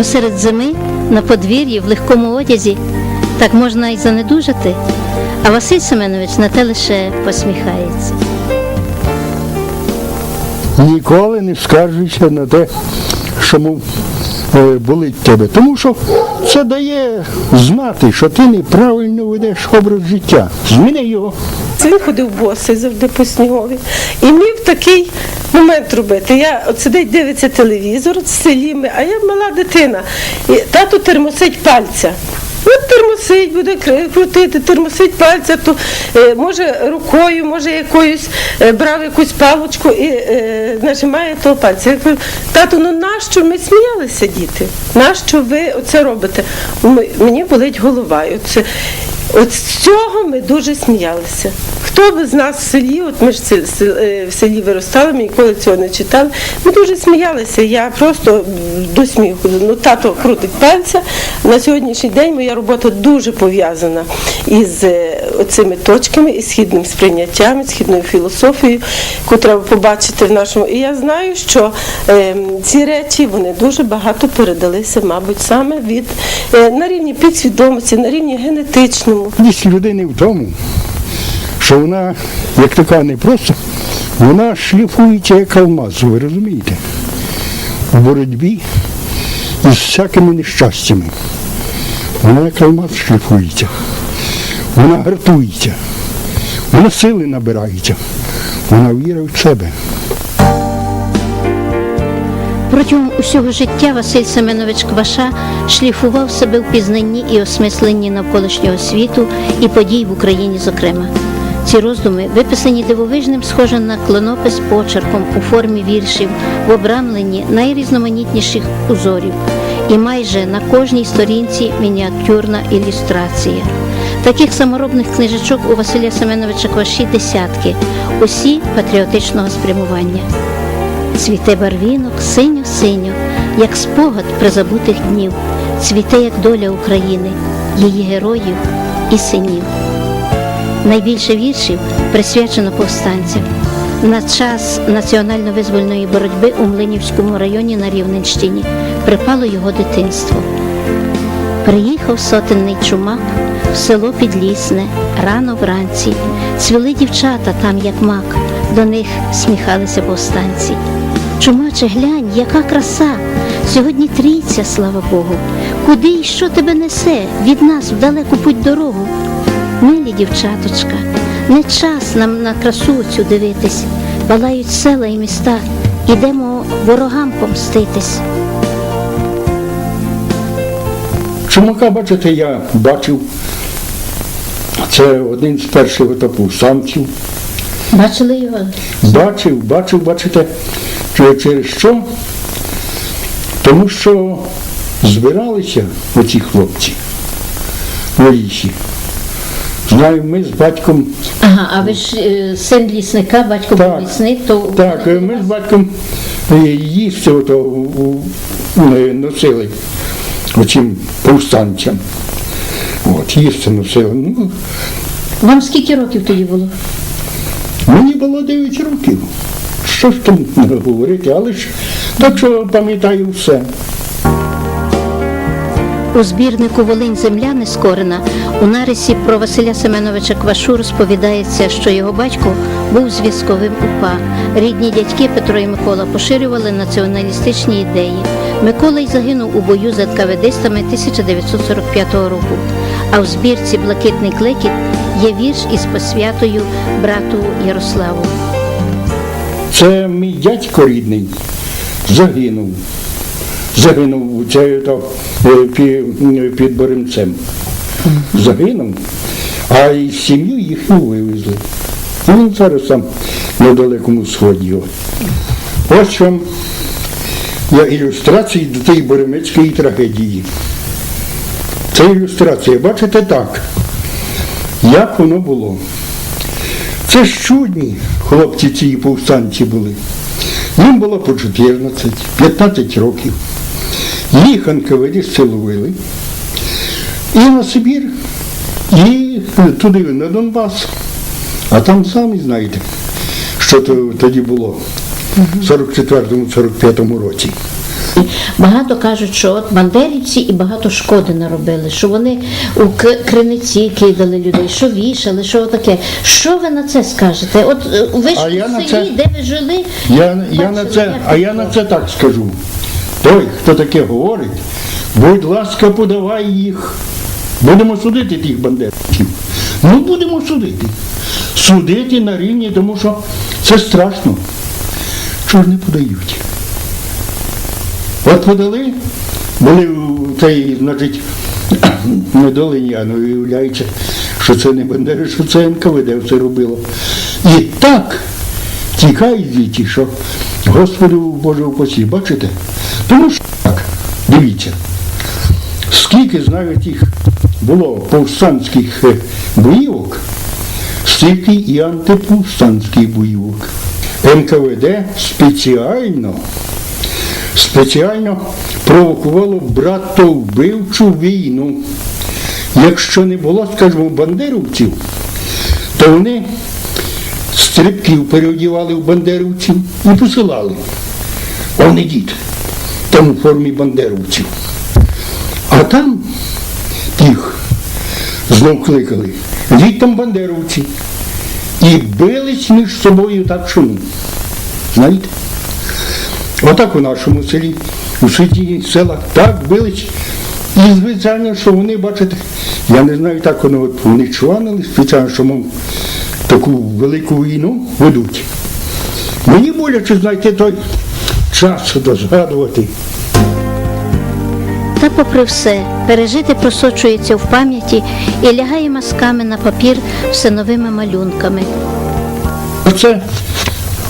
Посеред зими на подвір'ї в легкому одязі так можна і занедужати, а Василь Семенович на те лише посміхається. Ніколи не скаржуйся на те, що мов, е, болить тебе. Тому що це дає знати, що ти неправильно ведеш образ життя. Зміни його. Він ходив босий завжди по снігові. І міг такий момент робити. Я от сидить, дивиться телевізор в селі, а я мала дитина. І Тату термосить пальця. От термосить, буде крутити, термосить пальця, то е, може рукою, може якоюсь е, брав якусь палочку і е, нажимає того пальця. Я кажу, тато, ну нащо ми сміялися, діти? Нащо ви оце робите? Мені болить голова. Оце, От з цього ми дуже сміялися. Хто би з нас в селі, от ми ж е, в селі виростали, ми ніколи цього не читали. Ми дуже сміялися. Я просто до сміху. Ну, тато крутить пальця. На сьогоднішній день моя робота дуже пов'язана із е, оцими точками, із східним сприйняттям, східною філософією, яку треба побачити в нашому. І я знаю, що е, ці речі вони дуже багато передалися, мабуть, саме від е, на рівні підсвідомості, на рівні генетичному. Дійсно людини в тому, що вона, як така не просто, вона шліфується як алмаз, ви розумієте? У боротьбі із всякими нещастями. Вона як алмаз шліфується. Вона гартується. Вона сили набирається. Вона вірить в себе. Протягом усього життя Василь Семенович Кваша шліфував себе в пізнанні і осмисленні навколишнього світу і подій в Україні, зокрема. Ці роздуми виписані дивовижним, схожим на клонопис почерком у формі віршів, в обрамленні найрізноманітніших узорів. І майже на кожній сторінці мініатюрна ілюстрація. Таких саморобних книжечок у Василя Семеновича Кваші десятки, усі патріотичного спрямування. Цвіте барвінок синьо-синьо, як спогад призабутих днів, цвіте, як доля України, її героїв і синів. Найбільше віршів присвячено повстанцям. На час національно-визвольної боротьби у Млинівському районі на Рівненщині припало його дитинство. Приїхав сотенний чумак в село Підлісне рано вранці. Цвіли дівчата там, як мак, до них сміхалися повстанці. Чумаче, глянь, яка краса! Сьогодні трійця, слава Богу. Куди і що тебе несе від нас в далеку путь дорогу? Милі дівчаточка, не час нам на красу цю дивитись, палають села і міста, ідемо ворогам помститись. Чумака, бачите, я бачив. Це один з перших ото повстанців. Бачили його? Бачив, бачив, бачите, через що? Тому що збиралися оці хлопці в лісі. Знаю, ми з батьком, Ага, а ви ж е, син лісника, батько Так. був лісник, то так, ми з батьком е, їсти носили оцим повстанцям. От, їсти носили. Ну, вам скільки років тоді було? Мені було 9 років. Що ж там говорити, але ж так що пам'ятаю все. У збірнику Волинь земля нескорена у нарисі про Василя Семеновича Квашу розповідається, що його батько був зв'язковим УПА. Рідні дядьки Петро і Микола поширювали націоналістичні ідеї. Микола й загинув у бою з НКВДистами 1945 року. А в збірці Блакитний клекіт є вірш із посвятою брату Ярославу. Це мій дядько рідний загинув. Загинув це, то, е, під, під Боремцем. Загинув, а і сім'ю їхню вивезли. Він зараз там на далекому сході. Ось вам я ілюстрації до тієї Боремецької трагедії. Це ілюстрація, бачите так, як воно було. Це ж чудні хлопці ці повстанці були. Їм було по 14-15 років. Їх НКВД ловили. І на Сибір, і туди на Донбас. А там самі знаєте, що тоді було в 44-45 році. Багато кажуть, що от бандерівці і багато шкоди наробили, що вони у криниці кидали людей, що вішали, що таке. Що ви на це скажете? От е, ви ж у селі, це- де ви жили, Я, я на це, а я на це так скажу. Той, хто таке говорить, будь ласка, подавай їх. Будемо судити тих бандерівців. Ну, будемо судити. Судити на рівні, тому що це страшно. Чого ж не подають? От подали, були у цей, значить, на долині, а ну виявляється, що це не Бандери, що це НКВД все робило. І так тікають звідти, що Господу Боже упасі, бачите? Тому що так, дивіться, скільки знаю тих було повстанських е, боївок, стільки і антиповстанських боївок. НКВД спеціально спеціально провокувало братовбивчу війну. Якщо не було, скажімо, бандерівців, то вони стрибків переодівали в бандерівців і посилали. Вони дід, там у формі бандерівців. А там тих знов кликали. Дід там бандерівці. І бились між собою так ну. Знаєте? Отак у нашому селі, у селі селах так бились. І звичайно, що вони, бачите, я не знаю, так воно от вони чванили, спеціально, що мов таку велику війну ведуть. Мені боляче знайти той час дозгадувати. Та попри все, пережити просочується в пам'яті і лягає мазками на папір все новими малюнками. Оце,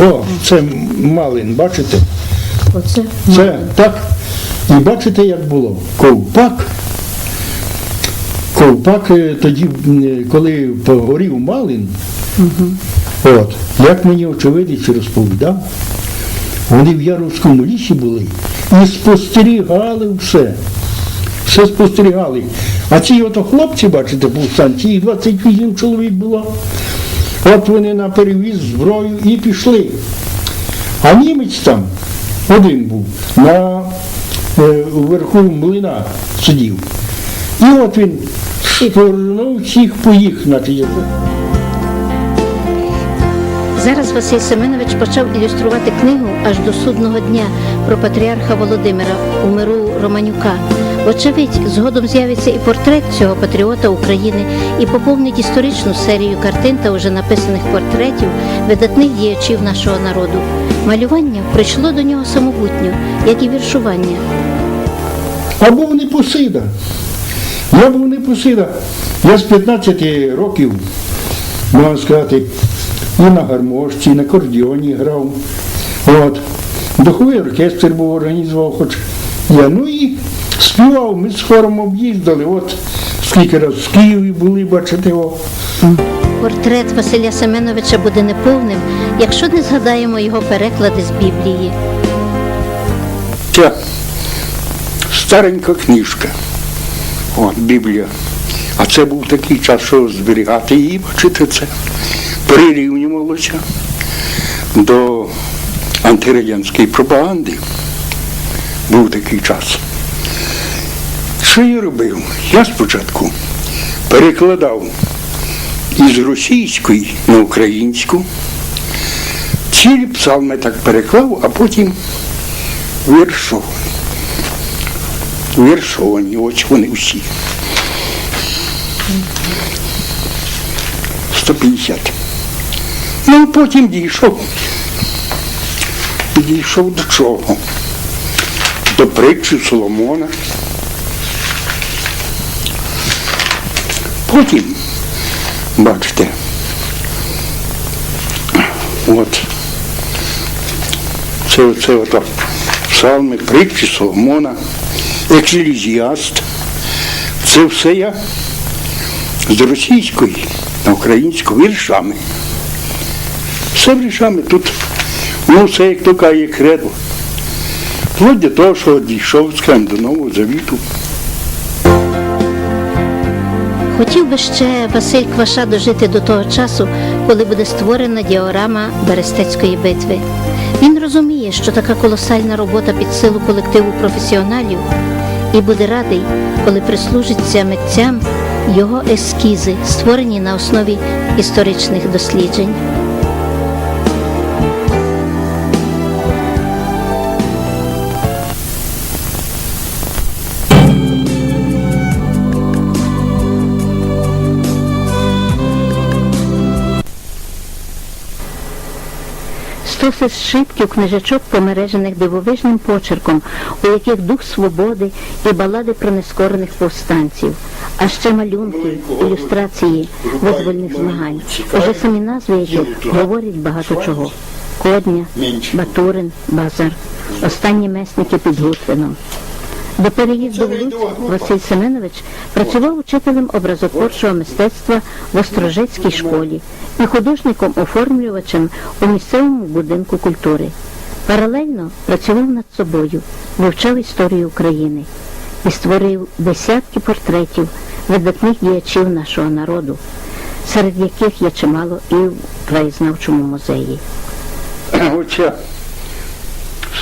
о, це малин, бачите? Оце Це так. І бачите, як було? Ковпак. Ковпак е, тоді, коли погорів малин, от, як мені очевидець розповідав, вони в Яровському лісі були і спостерігали все. Все спостерігали. А ці ото хлопці, бачите, повстанці, їх 28 чоловік було. От вони на перевіз зброю і пішли. А німець там один був на е, вверху млина сидів. І от він шпурнув всіх поїх, значить. Зараз Василь Семенович почав ілюструвати книгу аж до судного дня про патріарха Володимира у миру Романюка. Вочевидь, згодом з'явиться і портрет цього патріота України і поповнить історичну серію картин та уже написаних портретів видатних діячів нашого народу. Малювання прийшло до нього самобутньо, як і віршування. А був не посида. Я був не посида. Я з 15 років, можна сказати, і на гармошці, і на кордіоні грав. От. Духовий оркестр був організував, хоч я. Ну і співав, ми з хором об'їздили. От скільки разів в Києві були, бачите, о. Портрет Василя Семеновича буде неповним, якщо не згадаємо його переклади з Біблії. Ця старенька книжка. От, Біблія. А це був такий час, що зберігати її, бачите, це прирівнювалося до антирадянської пропаганди. Був такий час. Що я робив? Я спочатку перекладав із російської на українську. Цілі псалми так переклав, а потім віршовані. Віршовані, ось вони всі. 150. Ну, потім дійшов. Дійшов до чого? До притчі Соломона. Потім, бачите, от, це, це ото псалми, притчі Соломона, еклезіаст. Це все я з російської на українську віршами. Все віршами тут, ну все, як то каже, кредо. Вплоть до того, що дійшов, скажімо, до Нового Завіту. Хотів би ще Василь Кваша дожити до того часу, коли буде створена діорама Берестецької битви. Він розуміє, що така колосальна робота під силу колективу професіоналів і буде радий, коли прислужиться митцям його ескізи, створені на основі історичних досліджень. Стоси шибків книжечок, помережених дивовижним почерком, у яких дух свободи і балади про нескорених повстанців, а ще малюнки, ілюстрації визвольних змагань. Уже самі назви яких говорять багато чого. Кодня, Батурин, Базар, останні месники під Гутвином. До переїзду в Луцьк Василь Семенович працював учителем образотворчого мистецтва в Острожецькій школі і художником-оформлювачем у місцевому будинку культури. Паралельно працював над собою, вивчав історію України і створив десятки портретів видатних діячів нашого народу, серед яких є чимало і в краєзнавчому музеї. Оця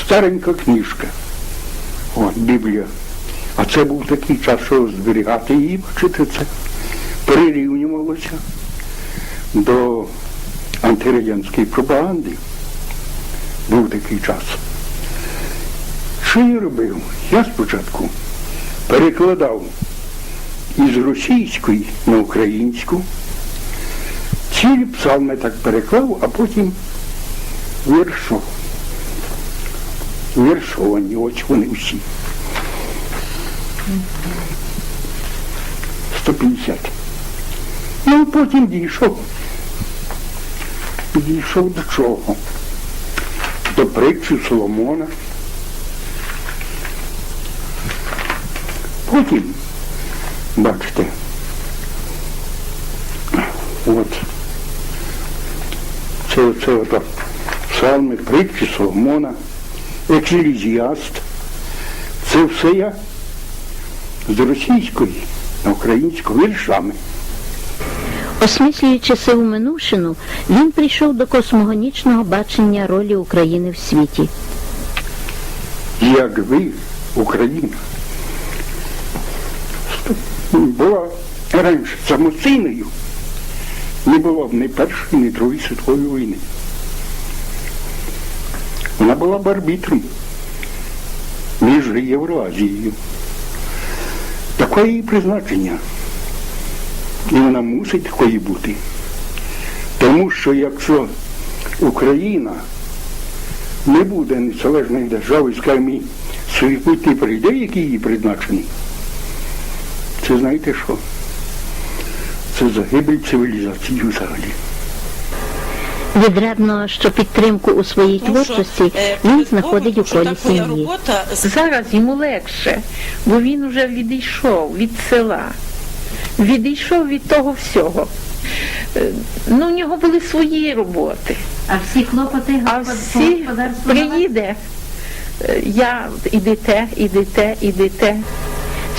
старенька книжка. От, Біблія. А це був такий час, що зберігати її, бачите, це прирівнювалося до антирадянської пропаганди. Був такий час. Що я робив? Я спочатку перекладав із російської на українську. Цілі псалми так переклав, а потім віршов. Віршовані, ось вони всі. 150. Ну, потім дійшов. Дійшов до чого? До притчі Соломона. Потім, бачите, от, це, це ото псалми, притчі Соломона, еклезіаст. Це все я з російської на українську віршами. Осмислюючи сиву минувшину, він прийшов до космогонічного бачення ролі України в світі. Якби Україна була раніше самостійною, не було б ні Першої, ні Другої світової війни. Вона була б арбітром між Євроазією. Таке її призначення. І вона мусить такою бути. Тому що якщо Україна не буде незалежною державою, скажімо, і свій не прийде, який їй призначений, це знаєте що? Це загибель цивілізації взагалі. Відрядно, що підтримку у своїй творчості е, він знаходить у колі сім'ї. робота Зараз йому легше, бо він вже відійшов від села, відійшов від того всього. Е, Ну, в нього були свої роботи, А всі клопоти а всі приїде. е, Я ідете, ідете, ідете.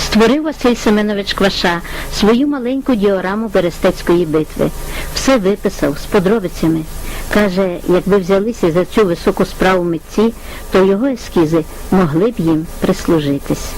Створив Василь Семенович Кваша свою маленьку діораму Берестецької битви. Все виписав з подробицями. Каже, якби взялися за цю високу справу митці, то його ескізи могли б їм прислужитись.